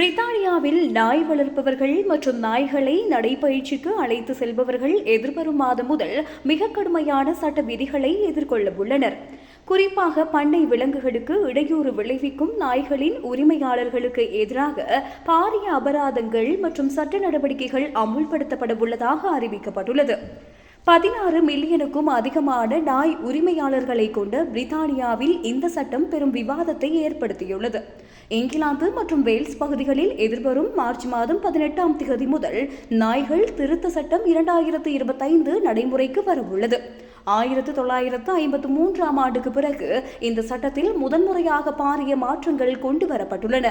பிரித்தானியாவில் நாய் வளர்ப்பவர்கள் மற்றும் நாய்களை நடைபயிற்சிக்கு அழைத்து செல்பவர்கள் எதிர்வரும் மாதம் முதல் மிக கடுமையான சட்ட விதிகளை எதிர்கொள்ள உள்ளனர் குறிப்பாக பண்ணை விலங்குகளுக்கு இடையூறு விளைவிக்கும் நாய்களின் உரிமையாளர்களுக்கு எதிராக பாரிய அபராதங்கள் மற்றும் சட்ட நடவடிக்கைகள் அமுல்படுத்தப்பட உள்ளதாக அறிவிக்கப்பட்டுள்ளது. பதினாறு மில்லியனுக்கும் அதிகமான நாய் உரிமையாளர்களை கொண்ட பிரித்தானியாவில் இந்த சட்டம் பெரும் விவாதத்தை ஏற்படுத்தியுள்ளது. இங்கிலாந்து மற்றும் வேல்ஸ் பகுதிகளில் எதிர்வரும் மார்ச் மாதம் பதினெட்டாம் தேதி முதல் நாய்கள் திருத்த சட்டம் இரண்டாயிரத்து இருபத்தைந்து நடைமுறைக்கு வரவுள்ளது. ஆயிரத்து தொள்ளாயிரத்து ஐம்பத்து மூன்றாம் ஆண்டுக்கு பிறகு இந்த சட்டத்தில் முதன்முறையாக பாரிய மாற்றங்கள் கொண்டு வரப்பட்டுள்ளன.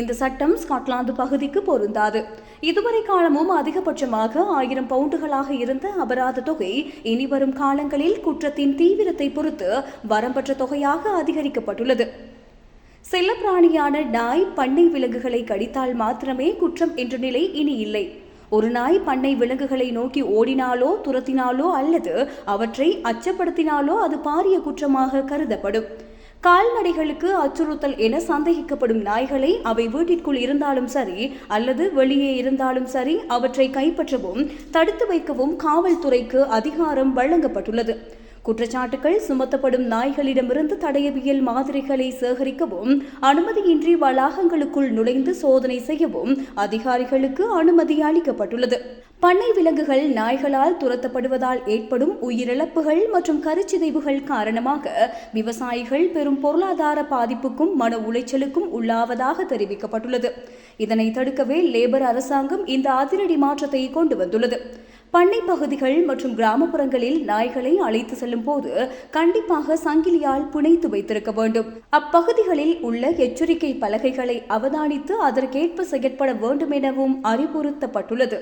இந்த சட்டம் ஸ்காட்லாந்து பகுதிக்கு பொருந்தாது. இதுவரை காலமும் அதிகபட்சமாக ஆயிரம் பவுண்டுகளாக இருந்த அபராத தொகை இனி வரும் காலங்களில் குற்றத்தின் தீவிரத்தை பொறுத்து வரம்பற்ற தொகையாக அதிகரிக்கப்பட்டுள்ளது. செல்லப்பிராணியான நாய் பண்ணை விலங்குகளை கடித்தால் மாத்திரமே குற்றம் என்ற நிலை இனி இல்லை. ஒரு நாய் பண்ணை விலங்குகளை நோக்கி ஓடினாலோ துரத்தினாலோ அல்லது அவற்றை அச்சப்படுத்தினாலோ அது பாரிய குற்றமாக கருதப்படும். கால்நடைகளுக்கு அச்சுறுத்தல் என சந்தேகிக்கப்படும் நாய்களை அவை வீட்டிற்குள் இருந்தாலும் சரி அல்லது வெளியே இருந்தாலும் சரி அவற்றை கைப்பற்றவும் தடுத்து வைக்கவும் காவல்துறைக்கு அதிகாரம் வழங்கப்பட்டுள்ளது. குற்றச்சாட்டுகள் சுமத்தப்படும் நாய்களிடமிருந்து தடயவியல் மாதிரிகளை சேகரிக்கவும் அனுமதியின்றி வளாகங்களுக்குள் நுழைந்து சோதனை செய்யவும் அதிகாரிகளுக்கு அனுமதி அளிக்கப்பட்டுள்ளது. பண்ணை விலங்குகள் நாய்களால் துரத்தப்படுவதால் ஏற்படும் உயிரிழப்புகள் மற்றும் கருச்சிதைவுகள் காரணமாக விவசாயிகள் பெரும் பொருளாதார பாதிப்புக்கும் மன உளைச்சலுக்கும் உள்ளாவதாக தெரிவிக்கப்பட்டுள்ளது. இதனை தடுக்கவே லேபர் அரசாங்கம் இந்த அதிரடி மாற்றத்தை கொண்டு வந்துள்ளது. பண்ணை பகுதிகள் மற்றும் கிராமப்புறங்களில் நாய்களை அழைத்து செல்லும் போது கண்டிப்பாக சங்கிலியால் புனைத்து வைத்திருக்க வேண்டும். அப்பகுதிகளில் உள்ள எச்சரிக்கை பலகைகளை அவதானித்து அதற்கேற்ப செயற்பட வேண்டும் எனவும் அறிவுறுத்தப்பட்டுள்ளது.